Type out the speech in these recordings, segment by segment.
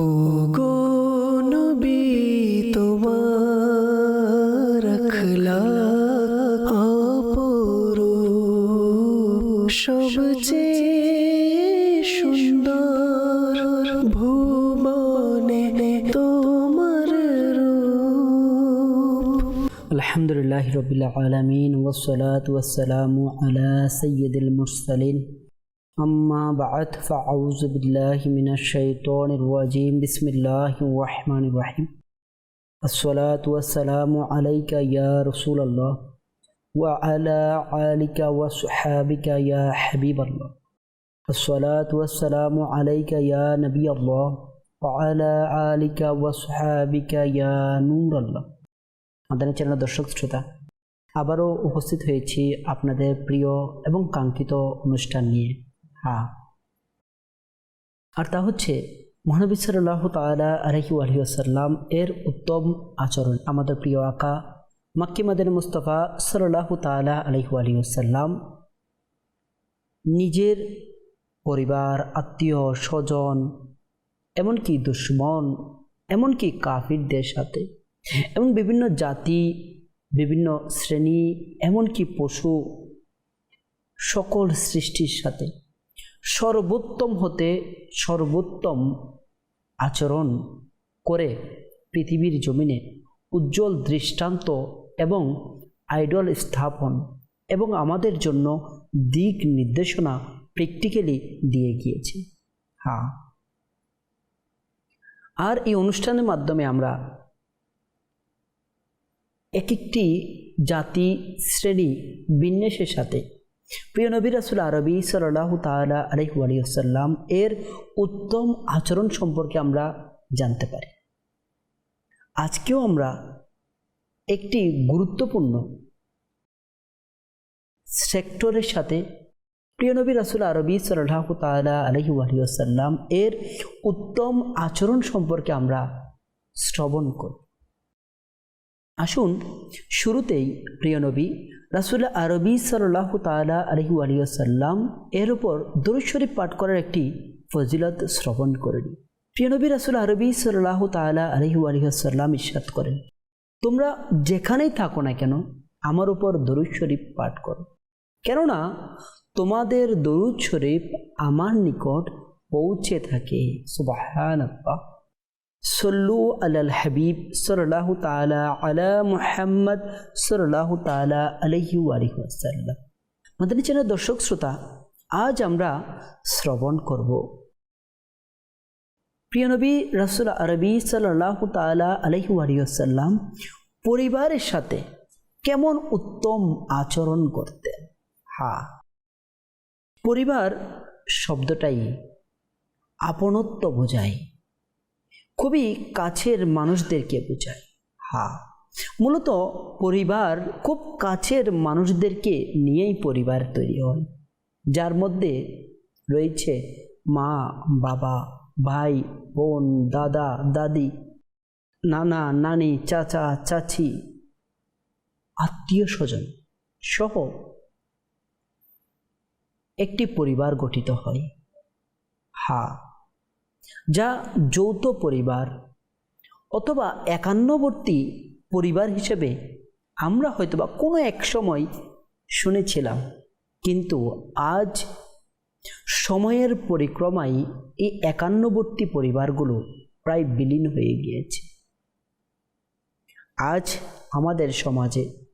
ও গো নবী, তোমার আখলা অপরূপ সবচেয়ে সুন্দর ভুবনে তোমার আলহামদুলিল্লাহ রবিল আলমিন ওসলাত ওয়াসালাম আলা সৈয়দুল মুরসালিন। أما بعد فأعوذ بالله من الشيطان الرجيم بسم الله الرحمن الرحيم الصلاة والسلام عليك يا رسول الله وعلى آلك وصحابك يا حبيب الله الصلاة والسلام عليك يا نبي الله وعلى آلك وصحابك يا نور الله আমাদের চ্যানেল দর্শক শ্রোতা আবারও উপস্থিত হয়েছি আপনাদের প্রিয় এবং কাঙ্ক্ষিত অনুষ্ঠান নিয়ে হ্যাঁ। আর তা হচ্ছে, মহানবী সাল্লাহ তালা আলহি আলহিউসাল্লাম এর উত্তম আচরণ। আমাদের প্রিয় আকা, মাক্কি মাদিন মুস্তফা সাল্লাহ তালা আলহু আলহিউসাল্লাম নিজের পরিবার, আত্মীয়, স্বজন, এমনকি দুশ্মন, এমনকি কাফিরদের সাথে, এবং বিভিন্ন জাতি, বিভিন্ন শ্রেণি, এমনকি পশু, সকল সৃষ্টির সাথে সর্বোত্তম হতে সর্বোত্তম আচরণ করে পৃথিবীর জমিনে উজ্জ্বল দৃষ্টান্ত এবং আইডল স্থাপন এবং আমাদের জন্য দিক নির্দেশনা প্র্যাকটিক্যালি দিয়ে গিয়েছে। হ্যাঁ আর এই অনুষ্ঠানের মাধ্যমে আমরা এক একটি জাতি শ্রেণি বিন্যাসের সাথে প্রিয় নবী রাসুল আরবি সাল্লাহ তালা আলহু আলিয়াল্লাম এর উত্তম আচরণ সম্পর্কে আমরা জানতে পারি। আজকেও আমরা একটি গুরুত্বপূর্ণ সেক্টরের সাথে প্রিয় নবী রাসুল আরবি সাল্লাহ তালা আলহু আলিয়াল্লাম এর উত্তম আচরণ সম্পর্কে আমরা শ্রবণ করি আসুন, শুরুতেই, প্রিয় নবী রাসুল্লাহ আরবি সাল্লাহ তালা আলহু আলিয়াল্লাম এর উপর দরুদ শরীফ পাঠ করার একটি ফজিলত শ্রবণ করেন। প্রিয় নবী, রাসুল আরবি সাল্লাহ তালা আলহু আলিয়াল্লাম ইস্বাদ করেন, তোমরা যেখানেই থাকো না কেন, আমার উপর দরুদ শরীফ পাঠ করো। কেননা, তোমাদের দরুদ শরীফ আমার নিকট পৌঁছে থাকে। সুবাহ সল্লু আলাল হাবিব সল্লাহ তালা আলা মুহাম্মদ সল্লাহ তালা আলহি আলহিসাল্লাম আমাদের চ্যানেল দর্শক শ্রোতা, আজ আমরা শ্রবণ করব। প্রিয় নবী রসুল আরবি সাল্লাহ তালা আলহি আলহিসাল্লাম পরিবারের সাথে কেমন উত্তম আচরণ করতেন? হা, পরিবার শব্দটাই আপনত্ব বোঝায়। খুবই কাছের মানুষদেরকে বোঝায়। হা মূলত পরিবার খুব কাছের মানুষদেরকে নিয়েই পরিবার তৈরি হয়। যার মধ্যে রয়েছে মা বাবা ভাই বোন দাদা দাদি নানা নানি চাচা চাচি আত্মীয় স্বজন সহ একটি পরিবার গঠিত হয়। হা যা যৌথ পরিবার অথবা একান্নবর্তী পরিবার হিসেবে আমরা হয়তোবা কোনো এক সময় শুনেছিলাম। কিন্তু আজ সময়ের পরিক্রমায় এই একান্নবর্তী পরিবারগুলো প্রায় বিলীন হয়ে গিয়েছে। আজ আমাদের সমাজে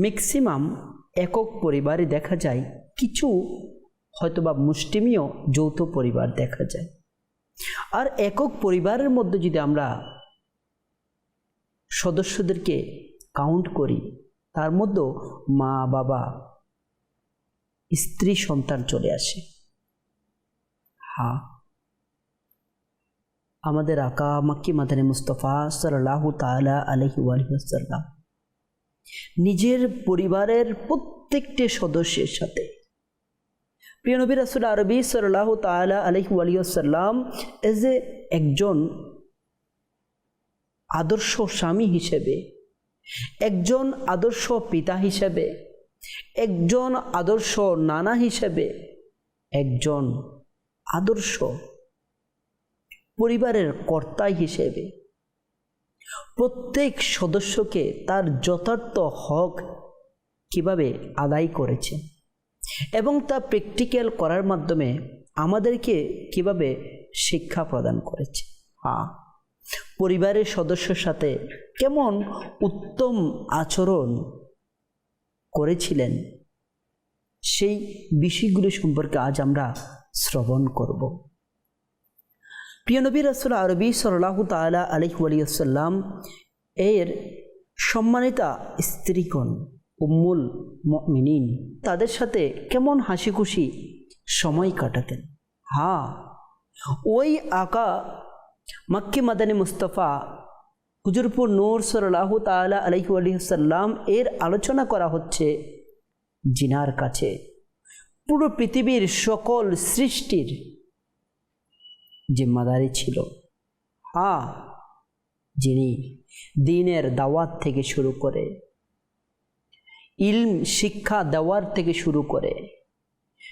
ম্যাক্সিমাম একক পরিবারে দেখা যায় কিছু হয়তোবা মুষ্টিমীয় যৌথ পরিবার দেখা যায়। আর একক পরিবারের মধ্যে যদি আমরা সদস্যদেরকে কাউন্ট করি, তার মধ্যেও মা, বাবা, স্ত্রী, সন্তান চলে আসে। হ্যাঁ আমাদের আকা মাক্কি, মাদানী মুস্তফা সাল্লাহ তালা আলহি আলহিসাল্লাম নিজের পরিবারের প্রত্যেকটি সদস্যের সাথে প্রিয় নবী রাসুল আরবি সাল্লাহ তালা আলহি আলিয়াল্লাম এজ এ একজন আদর্শ স্বামী হিসেবে, একজন আদর্শ পিতা হিসেবে, একজন আদর্শ নানা হিসেবে, একজন আদর্শ পরিবারের কর্তা হিসেবে, প্রত্যেক সদস্যকে তার যথার্থ হক কীভাবে আদায় করেছে? এবং তা প্র্যাকটিক্যাল করার মাধ্যমে আমাদেরকে কীভাবে শিক্ষা প্রদান করেছে? হ্যাঁ পরিবারের সদস্যর সাথে কেমন উত্তম আচরণ করেছিলেন? সেই বিষয়গুলি সম্পর্কে আজ আমরা শ্রবণ করব। প্রিয় নবী রাসুল আরবি সাল্লাহ তালা আলহ আলিয়াল্লাম এর সম্মানিতা স্ত্রীগণ উম্মুল মিনিন তাদের সাথে কেমন হাসি খুশি সময় কাটাতেন। হ্যাঁ ওই আকা মাক্কি মাদানী মুস্তফা, হুজুরপুর নূর সাল্লাহ তালা আলহিসাল্লাম এর আলোচনা করা হচ্ছে জিনার কাছে। পুরো পৃথিবীর সকল সৃষ্টির জিম্মাদারি ছিল হ্যাঁ যিনি দিনের দাওয়াত থেকে শুরু করে ইলম শিক্ষা দেওয়ার থেকে শুরু করে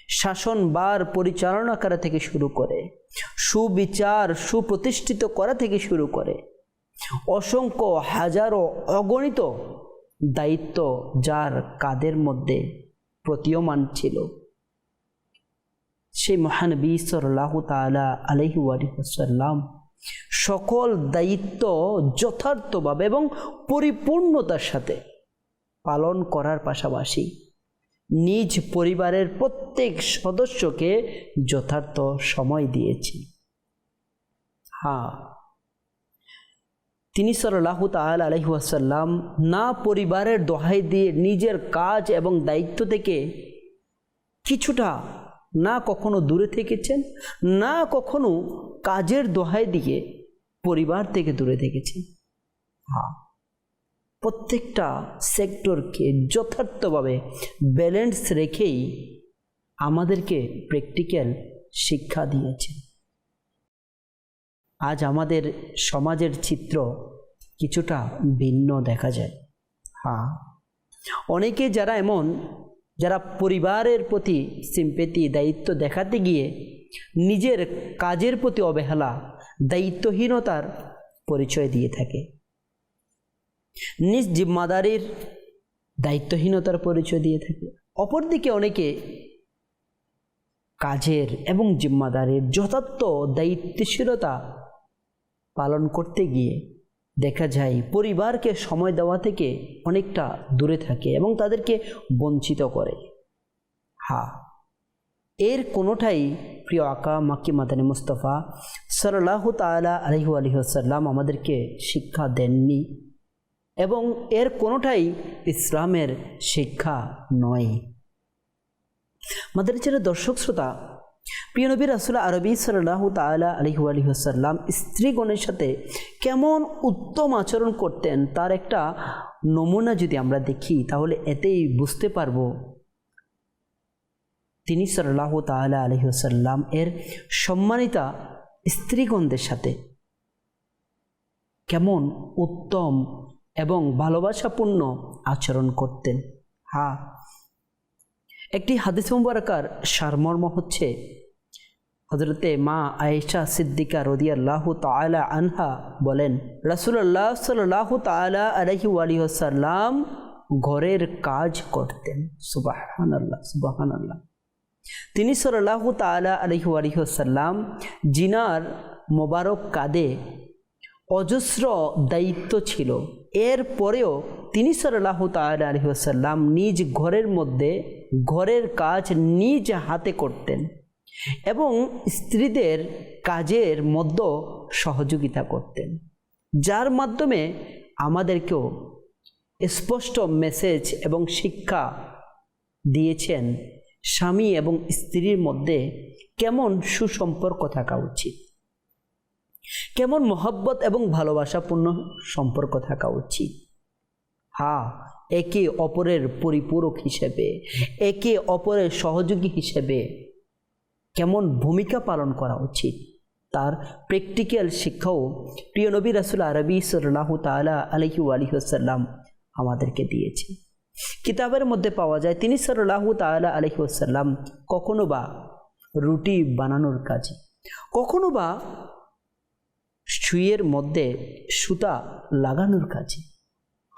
শাসনবার পরিচালনা করা থেকে শুরু করে, সুবিচার সুপ্রতিষ্ঠিত করা থেকে শুরু করে, অসংখ্য হাজারো অগণিত দায়িত্ব যার কাদের মধ্যে প্রতীয়মান ছিল। সেই মহানবী সাল্লাহ তালা আলহি আলিহাসাল্লাম সকল দায়িত্ব যথার্থভাবে এবং পরিপূর্ণতার সাথে পালন করার পাশাপাশি নিজ পরিবারের প্রত্যেক সদস্যকে যথার্থ সময় দিয়েছি। হ্যাঁ তিনি সাল্লাহ তাল আলহিহাসাল্লাম না পরিবারের দোহাই দিয়ে নিজের কাজ এবং দায়িত্ব থেকে কিছুটা না কখনো দূরে থেকেছেন, না কখনো কাজের দোহাই দিয়ে পরিবার থেকে দূরে থেকেছেন। হ্যাঁ প্রত্যেকটা সেক্টরকে যথার্থভাবে ব্যালেন্স রেখেই আমাদেরকে প্র্যাকটিক্যাল শিক্ষা দিয়েছেন আজ আমাদের সমাজের চিত্র কিছুটা ভিন্ন দেখা যায়। হ্যাঁ অনেকে যারা এমন, যারা পরিবারের প্রতি সিম্পেতি দায়িত্ব দেখাতে গিয়ে নিজের কাজের প্রতি অবহেলা, দায়িত্বহীনতার পরিচয় দিয়ে থাকে। নিজ জিম্মাদারির দায়িত্বহীনতার পরিচয় দিয়ে থাকে। অপরদিকে অনেকে কাজের এবং জিম্মাদারির যথার্থ দায়িত্বশীলতা পালন করতে গিয়ে দেখা যায়, পরিবারকে সময় দেওয়া থেকে অনেকটা দূরে থাকে এবং তাদেরকে বঞ্চিত করে। হা, এর কোনোটাই প্রিয় আকা মাকি মাদানী মুস্তফা সাল্লাহ তালা আলহু আলহিহাসাল্লাম আমাদেরকে শিক্ষা দেননি। এবং এর কোনোটাই ইসলামের শিক্ষা নয়। আমাদের যারা দর্শক শ্রোতা, প্রিয় নবী রাসুল আরবি সাল্লাহ তালা আলহু আলহিহাসাল্লাম স্ত্রীগণের সাথে কেমন উত্তম আচরণ করতেন তার একটা নমুনা যদি আমরা দেখি, তাহলে এতেই বুঝতে পারব তিনি সাল্লাহ তালা আলহিহাসাল্লাম এর সম্মানিতা স্ত্রীগণদের সাথে কেমন উত্তম এবং ভালোবাসাপূর্ণ আচরণ করতেন। হা। একটি হাদিস মুবারকার সারমর্ম হচ্ছে হজরতে মা আয়েশা সিদ্দিকা রদিয়াল্লাহ তালা আনহা বলেন রাসুল্লাহ সাল্লাহ তালা আলহি আলিহাসাল্লাম ঘরের কাজ করতেন। সুবাহান আল্লাহ সুবাহান আল্লাহ তিনি সাল্লাহ তালা আলহি আলিহাসাল্লাম জিনার মোবারক কাদে অজস্র দায়িত্ব ছিল। এর পরেও তিনি সাল্লাহ তাল আলহিহাসাল্লাম নিজ ঘরের মধ্যে ঘরের কাজ নিজ হাতে করতেন এবং স্ত্রীদের কাজের মধ্যে সহযোগিতা করতেন। যার মাধ্যমে আমাদেরকেও স্পষ্ট মেসেজ এবং শিক্ষা দিয়েছেন স্বামী এবং স্ত্রীর মধ্যে কেমন সুসম্পর্ক থাকা উচিত। কেমন মহব্বত এবং ভালোবাসাপূর্ণ সম্পর্ক থাকা উচিত? হা, একে অপরের পরিপূরক হিসেবে, একে অপরের সহযোগী হিসেবে কেমন ভূমিকা পালন করা উচিত? তার প্র্যাকটিক্যাল শিক্ষাও প্রিয় নবী রাসুল আরবি সাল্লাহ তালা আলহি আলহিহাসাল্লাম আমাদেরকে দিয়েছে। কিতাবের মধ্যে পাওয়া যায়, তিনি সাল্লাহ তালা আলহিহাসাল্লাম কখনো বা রুটি বানানোর কাজে, কখনো বা সুইয়ের মধ্যে সুতা লাগানোর কাজে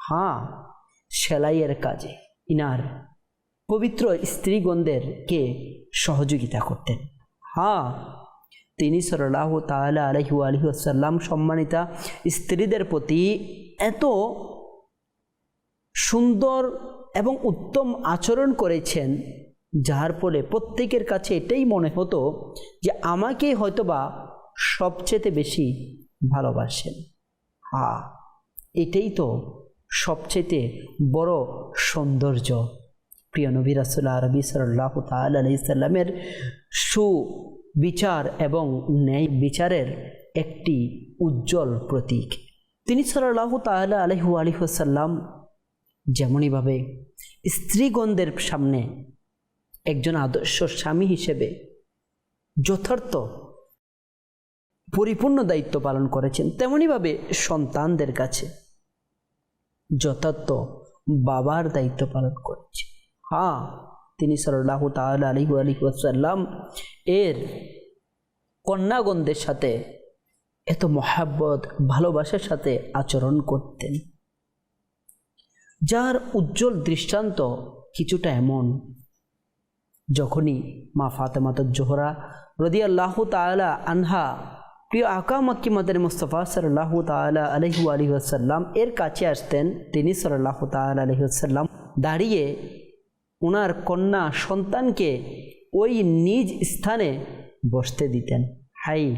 হ্যাঁ সেলাইয়ের কাজে। ইনার পবিত্র স্ত্রীগণদেরকে সহযোগিতা করতেন। হ্যাঁ তিনি সরলাহ তালা আলহু আলহি আসাল্লাম সম্মানিতা স্ত্রীদের প্রতি এত সুন্দর এবং উত্তম আচরণ করেছেন, যার ফলে প্রত্যেকের কাছে এটাই মনে হতো যে আমাকে হয়তোবা সবচেয়ে বেশি ভালোবাসেন। হ্যাঁ এটাই তো সবচেয়ে বড় সৌন্দর্য। প্রিয় নবী রাসুল্লাহ আরবি সাল্লাহ তাল আলাইসাল্লামের সুবিচার এবং ন্যায় বিচারের একটি উজ্জ্বল প্রতীক। তিনি সাল্লাহ তাল্লাহ আলহু আলহিহাসাল্লাম যেমনইভাবে স্ত্রীগণদের সামনে একজন আদর্শ স্বামী হিসেবে যথার্থ পরিপূর্ণ দায়িত্ব পালন করেছেন তেমনইভাবে সন্তানদের কাছে যথার্থ বাবার দায়িত্ব পালন করেছে হ্যাঁ তিনি সাল্লাহ তাল আলী আলী ওয়াসাল্লাম এর কন্যাগণদের সাথে এত মহাব্বত, ভালোবাসার সাথে আচরণ করতেন। যার উজ্জ্বল দৃষ্টান্ত কিছুটা এমন। যখনই মা ফাতেমাত জোহরা রদি আল্লাহ তালা আনহা প্রিয় আকা মাক্কি মাদের মুস্তফা সাল্লাহ তালা আলহু আলী আসাল্লাম এর কাছে আসতেন। তিনি সাল্লাহ তাল আলহি আসাল্লাম দাঁড়িয়ে ওনার কন্যা সন্তানকে ওই নিজ স্থানে বসতে দিতেন। হাই,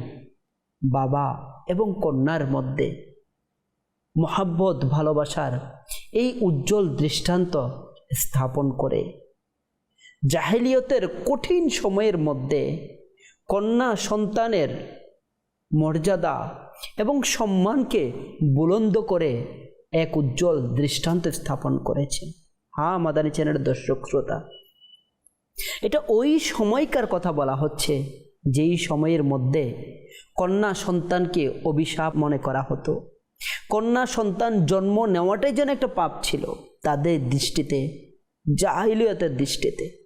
বাবা এবং কন্যার মধ্যে মহাব্বত, ভালোবাসার এই উজ্জ্বল দৃষ্টান্ত স্থাপন করে। জাহেলিয়তের কঠিন সময়ের মধ্যে কন্যা সন্তানের মর্যাদা এবং সম্মানকে বুলন্দ করে এক উজ্জ্বল দৃষ্টান্ত স্থাপন করেছেন হা, মাদানী চ্যানেলের দর্শক, শ্রোতা। এটা ওই সময়কার কথা বলা হচ্ছে, যেই সময়ের মধ্যে কন্যা সন্তানকে অভিশাপ মনে করা হতো। কন্যা সন্তান জন্ম নেওয়াটাই যেন একটা পাপ ছিল, তাদের দৃষ্টিতে, জাহিলিয়তের দৃষ্টিতে।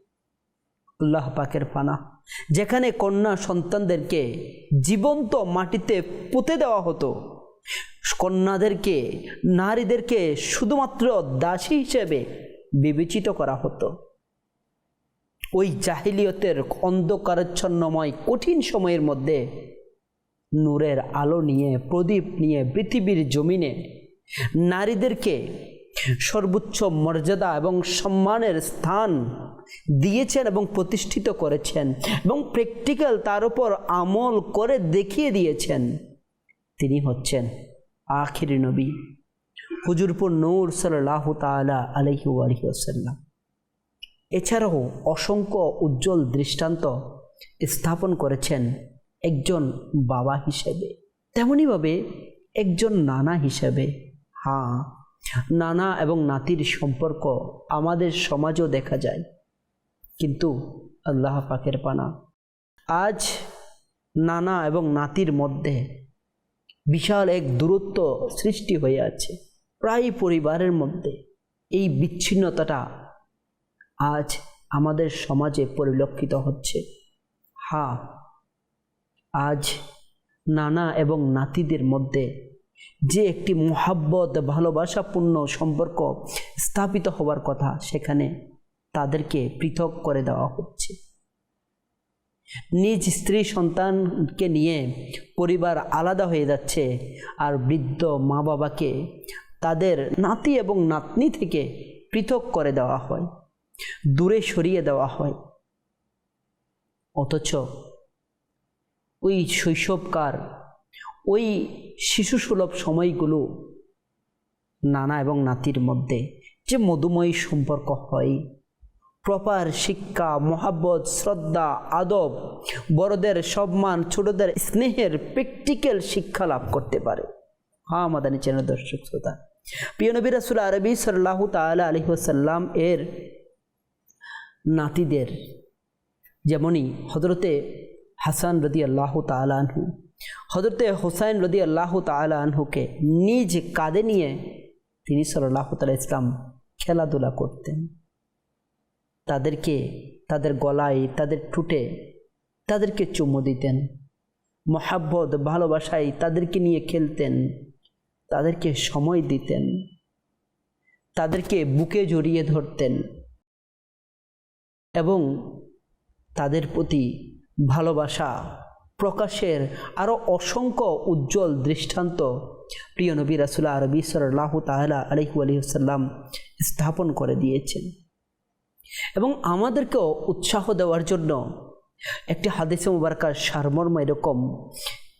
আল্লাহ পাকের পানা। যেখানে কন্যা সন্তানদেরকে জীবন্ত মাটিতে পুঁতে দেওয়া হতো। কন্যাদেরকে, নারীদেরকে শুধুমাত্র দাসী হিসেবে বিবেচিত করা হতো। ওই জাহিলিয়তের অন্ধকারচ্ছন্নময় কঠিন সময়ের মধ্যে নূরের আলো নিয়ে, প্রদীপ নিয়ে, পৃথিবীর জমিনে নারীদেরকে সর্বোচ্চ মর্যাদা এবং সম্মানের স্থান দিয়েছেন এবং প্রতিষ্ঠিত করেছেন এবং প্র্যাকটিক্যাল তার উপর আমল করে দেখিয়ে দিয়েছেন। তিনি হচ্ছেন আখির নবী, হুজুরপুর নূর সাল্লাহ তালা আলহি আলহি আসাল্লাম এছাড়াও অসংখ্য উজ্জ্বল দৃষ্টান্ত স্থাপন করেছেন একজন বাবা হিসেবে। তেমনইভাবে একজন নানা হিসেবে। হ্যাঁ নানা এবং নাতির সম্পর্ক আমাদের সমাজও দেখা যায়। কিন্তু আল্লাহ পাকের পানা। আজ নানা এবং নাতির মধ্যে বিশাল এক দূরত্ব সৃষ্টি হয়ে আছে। প্রায় পরিবারের মধ্যে এই বিচ্ছিন্নতাটা আজ আমাদের সমাজে পরিলক্ষিত হচ্ছে। হ্যাঁ আজ নানা এবং নাতিদের মধ্যে যে একটি মহাব্বত, ভালোবাসাপূর্ণ সম্পর্ক স্থাপিত হওয়ার কথা সেখানে তাদেরকে পৃথক করে দেওয়া হচ্ছে। নিজ স্ত্রী সন্তানকে নিয়ে পরিবার আলাদা হয়ে যাচ্ছে আর বৃদ্ধ মা বাবাকে তাদের নাতি এবং নাতনি থেকে পৃথক করে দেওয়া হয়, দূরে সরিয়ে দেওয়া হয়। অথচ ওই শৈশবকার ওই শিশুসুলভ সময়গুলো নানা এবং নাতির মধ্যে যে মধুময়ী সম্পর্ক হয়। প্রপার শিক্ষা, মহাব্বত, শ্রদ্ধা, আদব বড়দের সম্মান, ছোটদের স্নেহের প্র্যাকটিক্যাল শিক্ষা লাভ করতে পারে। হ্যাঁ মাদানী চ্যানেল দর্শক শ্রোতা। প্রিয় নবী রাসুল আরবি সাল্লাহ তালা আলহিহাসাল্লাম এর নাতিদের, যেমনই হজরতে হাসান রদি আল্লাহ তালানহু হজরতে হোসাইন রদি আল্লাহ তালানহুকে নিজ কাঁধে নিয়ে তিনি সাল্লাহ তালা ইসলাম খেলাধুলা করতেন। তাদেরকে, তাদের গলায়, তাদের ঠুটে তাদেরকে চুমু দিতেন। মহাব্বত, ভালোবাসায় তাদেরকে নিয়ে খেলতেন। তাদেরকে সময় দিতেন। তাদেরকে বুকে জড়িয়ে ধরতেন। এবং তাদের প্রতি ভালোবাসা প্রকাশের আরও অসংখ্য উজ্জ্বল দৃষ্টান্ত। প্রিয় নবী রাসুল্লাহ আরবি সাল্লাহ তাহলা আলহু আলহিসাল্লাম স্থাপন করে দিয়েছেন। এবং আমাদেরকেও উৎসাহ দেওয়ার জন্য একটি হাদিসে মুবারকার সারমর্ম এরকম,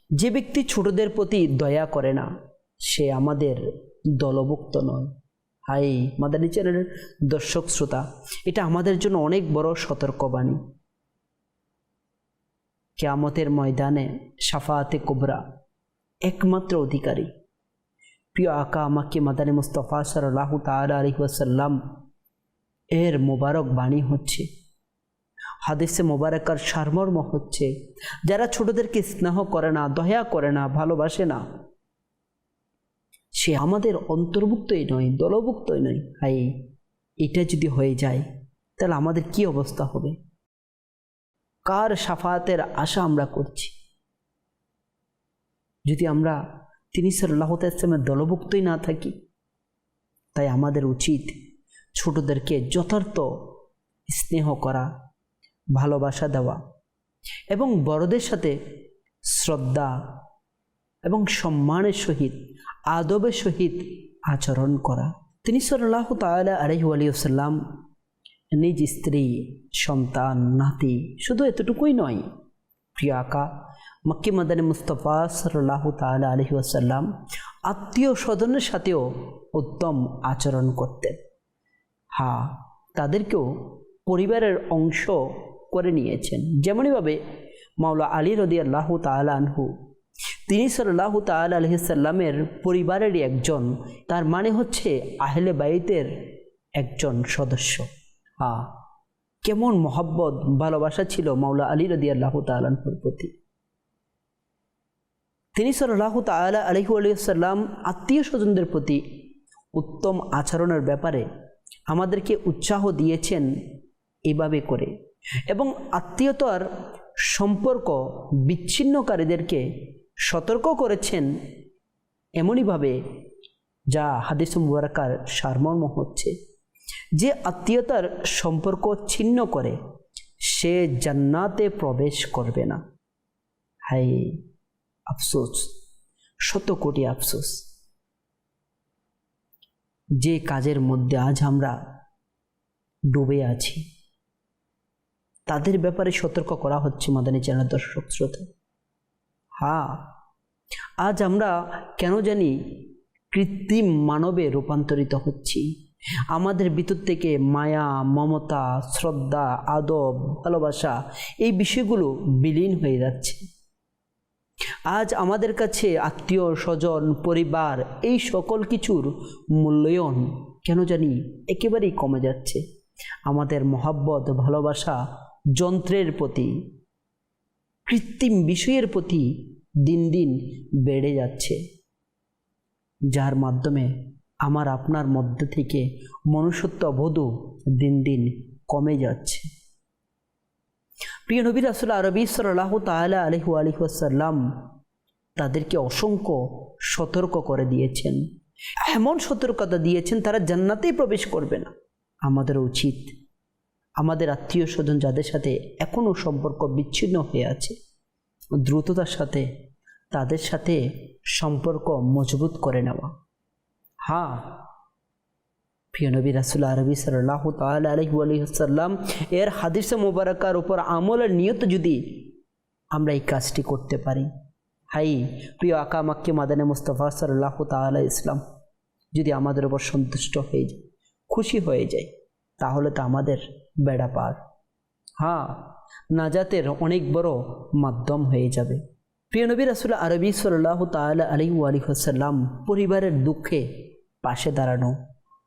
যে ব্যক্তি ছোটদের প্রতি দয়া করে না, সে আমাদের দলভুক্ত নয়। হাই মাদানী চ্যানেলের দর্শক শ্রোতা, এটা আমাদের জন্য অনেক বড় সতর্কবাণী। কেয়ামতের ময়দানে সাফাতে কোবরা একমাত্র অধিকারী। প্রিয় আকা আমাকে মাদানী মুস্তফা সাল্লাহ তাল আলহিহাসাল্লাম এর মোবারক বাণী হচ্ছে, হাদিসে মোবারকার সারমর্ম হচ্ছে, যারা ছোটদেরকে স্নেহ করে না, দয়া করে না, ভালোবাসে না, সে আমাদের অন্তর্ভুক্তই নয়, দলভুক্তই নয়। হাই এটা যদি হয়ে যায়, তাহলে আমাদের কি অবস্থা হবে? কার সাফাতের আশা আমরা করছি? যদি আমরা তিনি সাল্লাহ ইসলামের দলভুক্তই না থাকি, তাই আমাদের উচিত ছোটদেরকে যথার্থ স্নেহ করা, ভালোবাসা দেওয়া এবং বড়দের সাথে শ্রদ্ধা এবং সম্মানের সহিত, আদবের সহিত আচরণ করা। তিনি সাল্লাহ তালা আলহু আলিয়াল্লাম নিজ স্ত্রী, সন্তান, নাতি, শুধু এতটুকুই নয়। প্রিয় আকা, মক্কি মাদানী মুস্তফা সাল্লাহ তালা আলহি আসাল্লাম আত্মীয় স্বজনের সাথেও উত্তম আচরণ করতেন। হা তাদেরকেও পরিবারের অংশ করে নিয়েছেন। যেমনইভাবে মাওলা আলী রদি আল্লাহ তালানহু তিনি সাল্লাহ তাল আলহিসাল্লামের পরিবারেরই একজন, তার মানে হচ্ছে আহলে বাইতের একজন সদস্য। হ্যাঁ কেমন মহব্বত, ভালোবাসা ছিল মাওলা আলী রদি আল্লাহ তালানহুর প্রতি। তিনি সাল্লাহ তালা আলহু আলিয়াল্লাম আত্মীয় স্বজনদের প্রতি উত্তম আচরণের ব্যাপারে আমাদেরকে উৎসাহ দিয়েছেন এভাবে করে। এবং আত্মীয়তার সম্পর্ক বিচ্ছিন্নকারীদেরকে সতর্ক করেছেন এমনইভাবে যা হাদিস মুবারকার সারমর্ম হচ্ছে। যে আত্মীয়তার সম্পর্ক ছিন্ন করে, সে জান্নাতে প্রবেশ করবে না। হাই, আফসোস, শত কোটি আফসোস। যে কাজের মধ্যে আজ আমরা ডুবে আছি, তাদের ব্যাপারে সতর্ক করা হচ্ছে মাদানী চ্যানেল দর্শক শ্রোতা। হ্যাঁ আজ আমরা কেন জানি কৃত্রিম মানবে রূপান্তরিত হচ্ছি। আমাদের ভিতর থেকে মায়া, মমতা, শ্রদ্ধা, আদব, ভালোবাসা এই বিষয়গুলো বিলীন হয়ে যাচ্ছে। আজ আমাদের কাছে আত্মীয়, স্বজন, পরিবার এই সকল কিছুর মূল্যায়ন কেন জানি একেবারেই কমে যাচ্ছে। আমাদের মহাব্বত, ভালোবাসা যন্ত্রের প্রতি, কৃত্রিম বিষয়ের প্রতি দিন দিন বেড়ে যাচ্ছে। যার মাধ্যমে আমার আপনার মধ্যে থেকে মনুষ্যত্ব বোধও দিন দিন কমে যাচ্ছে। প্রিয় নবীর আসলে আরবি সাল্লাহ তালা আলহু আলহাসাল্লাম তাদেরকে অসংখ্য সতর্ক করে দিয়েছেন। এমন সতর্কতা দিয়েছেন, তারা জান্নাতেই প্রবেশ করবে না। আমাদের উচিত আমাদের আত্মীয় স্বজন যাদের সাথে এখনও সম্পর্ক বিচ্ছিন্ন হয়ে আছে, দ্রুততার সাথে তাদের সাথে সম্পর্ক মজবুত করে নেওয়া। হ্যাঁ প্রিয় নবী রাসুল আরবি সাল্লাহ তাল আলহু আলহিসাল্লাম এর হাদিসে মোবারকার উপর আমলের নিয়ত যদি আমরা এই কাজটি করতে পারি। হাই, প্রিয় আকা মাক্কি মাদানে মুস্তফা সাল্লাহ তালা ইসলাম যদি আমাদের উপর সন্তুষ্ট হয়ে যায়, খুশি হয়ে যায়, তাহলে তো আমাদের বেড়া পার। হ্যাঁ নাজাতের অনেক বড় মাধ্যম হয়ে যাবে। প্রিয় নবী রাসুল আরবি সাল্লাহ তাল আলী আলী হাসাল্লাম পরিবারের দুঃখে পাশে দাঁড়ানো,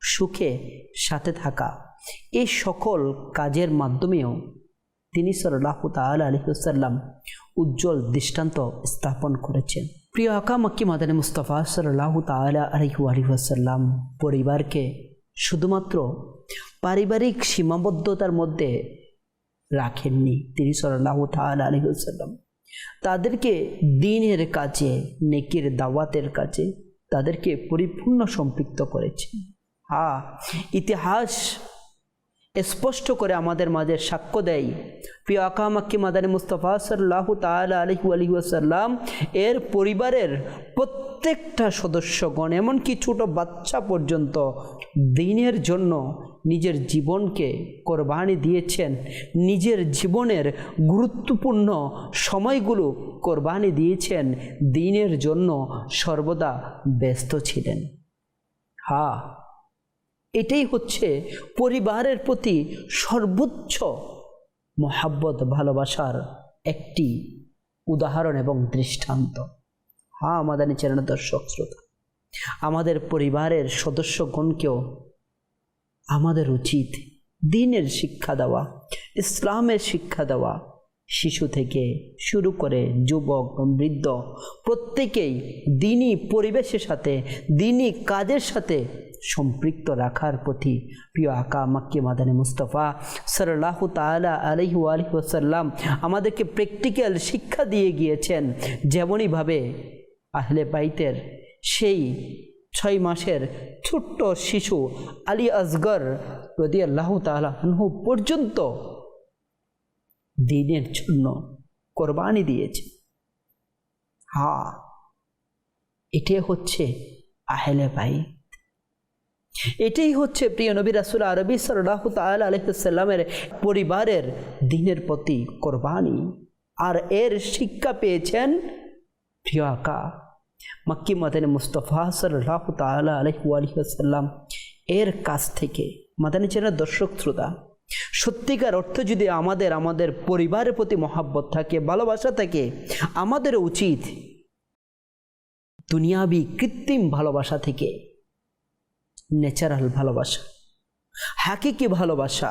সুখে সাথে থাকা এই সকল কাজের মাধ্যমেও তিনি সাল্লাহ তাল আলী হাসাল্লাম উজ্জ্বল দৃষ্টান্ত স্থাপন করেছেন। প্রিয় আকা মক্কি মাদানী মুস্তফা সাল্লাহ তালা আলহু আলী হাসাল্লাম পরিবারকে শুধুমাত্র পারিবারিক সীমাবদ্ধতার মধ্যে রাখেননি তিনি সাল্লাহ তাল আলী হাসাল্লাম তাদেরকে দিনের কাছে নেকির দাওয়াতের কাজে তাদেরকে পরিপূর্ণ সম্পৃক্ত করেছে। হা, ইতিহাস স্পষ্ট করে আমাদের মাঝে সাক্ষ্য দেয়। প্রিয় আকামাক্কি মাদানী মুস্তফা সাল্লাহ তাল আলহু আলহিউসাল্লাম এর পরিবারের প্রত্যেকটা সদস্যগণ, এমনকি ছোট বাচ্চা পর্যন্ত দিনের জন্য নিজের জীবনকে কোরবানি দিয়েছেন। নিজের জীবনের গুরুত্বপূর্ণ সময়গুলো কোরবানি দিয়েছেন। দিনের জন্য সর্বদা ব্যস্ত ছিলেন। হ্যাঁ এটাই হচ্ছে পরিবারের প্রতি সর্বোচ্চ মহাব্বত, ভালোবাসার একটি উদাহরণ এবং দৃষ্টান্ত। হ্যাঁ আমাদের চ্যানেল দর্শক শ্রোতা। আমাদের পরিবারের সদস্যগণকেও আমাদের উচিত দিনের শিক্ষা দেওয়া, ইসলামের শিক্ষা দেওয়া। শিশু থেকে শুরু করে যুবক, বৃদ্ধ প্রত্যেকেই দিনই পরিবেশের সাথে দিনই কাজের সাথে সম্পৃক্ত রাখার প্রতি প্রিয় আকা মাক্কি মাদানী মুস্তফা সাল্লাহ তালা আলহু আলহি আমাদেরকে প্র্যাকটিক্যাল শিক্ষা দিয়ে গিয়েছেন। যেমনইভাবে আহলে বাইতের সেই ছয় মাসের ছোট্ট শিশু আলী আসগর রদি আল্লাহ তালু পর্যন্ত দিনের জন্য কোরবানি দিয়েছে। হা, এটাই হচ্ছে আহলে বাই এটাই হচ্ছে প্রিয় নবী রাসুল আরবি সাল্লাহ তাল আলহিসাল্লামের পরিবারের দিনের প্রতি কোরবানি। আর এর শিক্ষা পেয়েছেন প্রিয় আকা মাক্কি মাদানী মুস্তফা সাল্লাহ তালা আলহু আলহিসাল্লাম এর কাছ থেকে, মাদানী চেনার দর্শক শ্রোতা, সত্যিকার অর্থ যদি আমাদের আমাদের পরিবারের প্রতি মহাব্বত থাকে, ভালোবাসা থাকে আমাদের উচিত দুনিয়াবি কৃত্রিম ভালোবাসা থেকে ন্যাচারাল ভালোবাসা, হাকিকি ভালোবাসা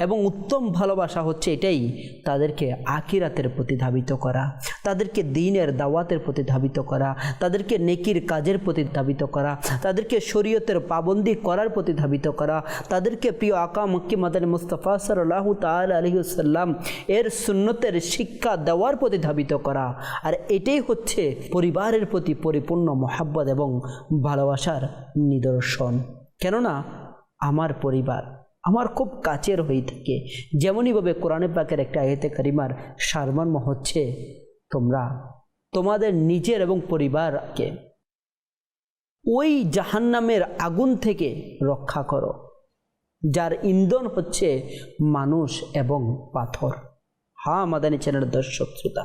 এবং উত্তম ভালোবাসা হচ্ছে এটাই তাদেরকে আকিরাতের প্রতি ধাবিত করা, তাদেরকে দিনের দাওয়াতের প্রতি ধাবিত করা, তাদেরকে নেকির কাজের প্রতি ধাবিত করা, তাদেরকে শরীয়তের পাবন্দি করার প্রতি ধাবিত করা, তাদেরকে প্রিয় আকা মক্কি মাদানী মুস্তফা সাল্লাহ তাল আলহিউসাল্লাম এর সুন্নতের শিক্ষা দেওয়ার প্রতি ধাবিত করা। আর এটাই হচ্ছে পরিবারের প্রতি পরিপূর্ণ মহাব্বত এবং ভালোবাসার নিদর্শন। কেননা, আমার পরিবার আমার খুব কাছের হয়ে থাকে। যেমনইভাবে কোরআনে পাকের একটা আয়তে কারিমার সারমর্ম হচ্ছে, তোমরা তোমাদের নিজের এবং পরিবারকে ওই জাহান্নামের আগুন থেকে রক্ষা করো, যার ইন্ধন হচ্ছে মানুষ এবং পাথর। হ্যাঁ মাদানী চ্যানেল দর্শক শ্রোতা,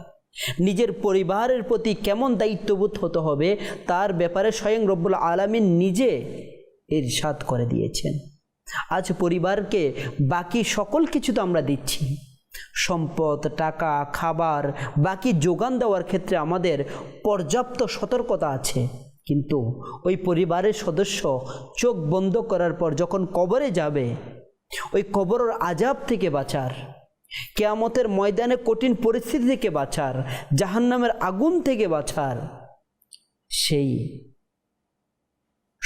নিজের পরিবারের প্রতি কেমন দায়িত্ববোধ হতে হবে, তার ব্যাপারে স্বয়ং রব্বুল আলমিন নিজে ইরশাদ করে দিয়েছেন। আজ পরিবারকে বাকি সকল কিছু তো আমরা দিচ্ছি। সম্পদ, টাকা, খাবার, বাকি যোগান দেওয়ার ক্ষেত্রে আমাদের পর্যাপ্ত সতর্কতা আছে। কিন্তু ওই পরিবারের সদস্য চোখ বন্ধ করার পর যখন কবরে যাবে, ওই কবরের আজাব থেকে বাঁচার, কেয়ামতের ময়দানে কঠিন পরিস্থিতি থেকে বাঁচার, জাহান্নামের আগুন থেকে বাঁচার, সেই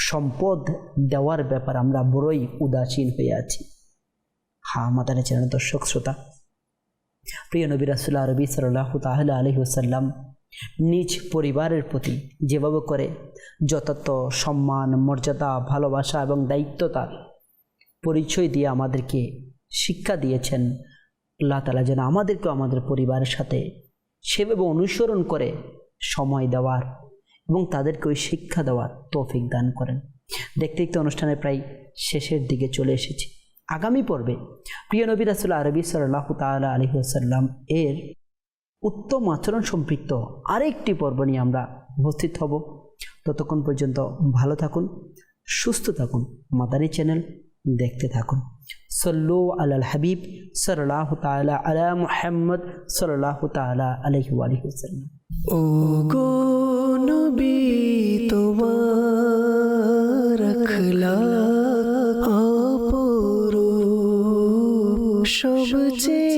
সম্পদ দেওয়ার ব্যাপার আমরা বড়ই উদাসীন হয়ে আছি। হ্যাঁ আমাদের চ্যানেল দর্শক শ্রোতা, প্রিয় নবী রাসুল্লাহ রবি সাল্লাহ তাহলে আলহি নিজ পরিবারের প্রতি যেভাবে করে যথার্থ সম্মান, মর্যাদা, ভালোবাসা এবং দায়িত্ব তার পরিচয় দিয়ে আমাদেরকে শিক্ষা দিয়েছেন, আল্লাহ তালা যেন আমাদেরকেও আমাদের পরিবারের সাথে সেভাবে অনুসরণ করে সময় দেওয়ার এবং তাদেরকে ওই শিক্ষা দেওয়ার তৌফিক দান করেন। দেখতে দেখতে অনুষ্ঠানের প্রায় শেষের দিকে চলে এসেছি। আগামী পর্বে প্রিয় নবী রাসুল আরবি সাল্লাহ তালা আলহিহাসাল্লাম এর উত্তম আচরণ সম্পৃক্ত আরেকটি পর্ব নিয়ে আমরা উপস্থিত হব। ততক্ষণ পর্যন্ত ভালো থাকুন, সুস্থ থাকুন, মাদানী চ্যানেল দেখতে থাকুন। সল্লু আল হাবিব সাল্লাহ তালা আলা মুহাম্মদ সাল্লাহ তালা আলহি আলহিহাসাল্লাম ও গো নবী তোমার আপরু সবচেয়ে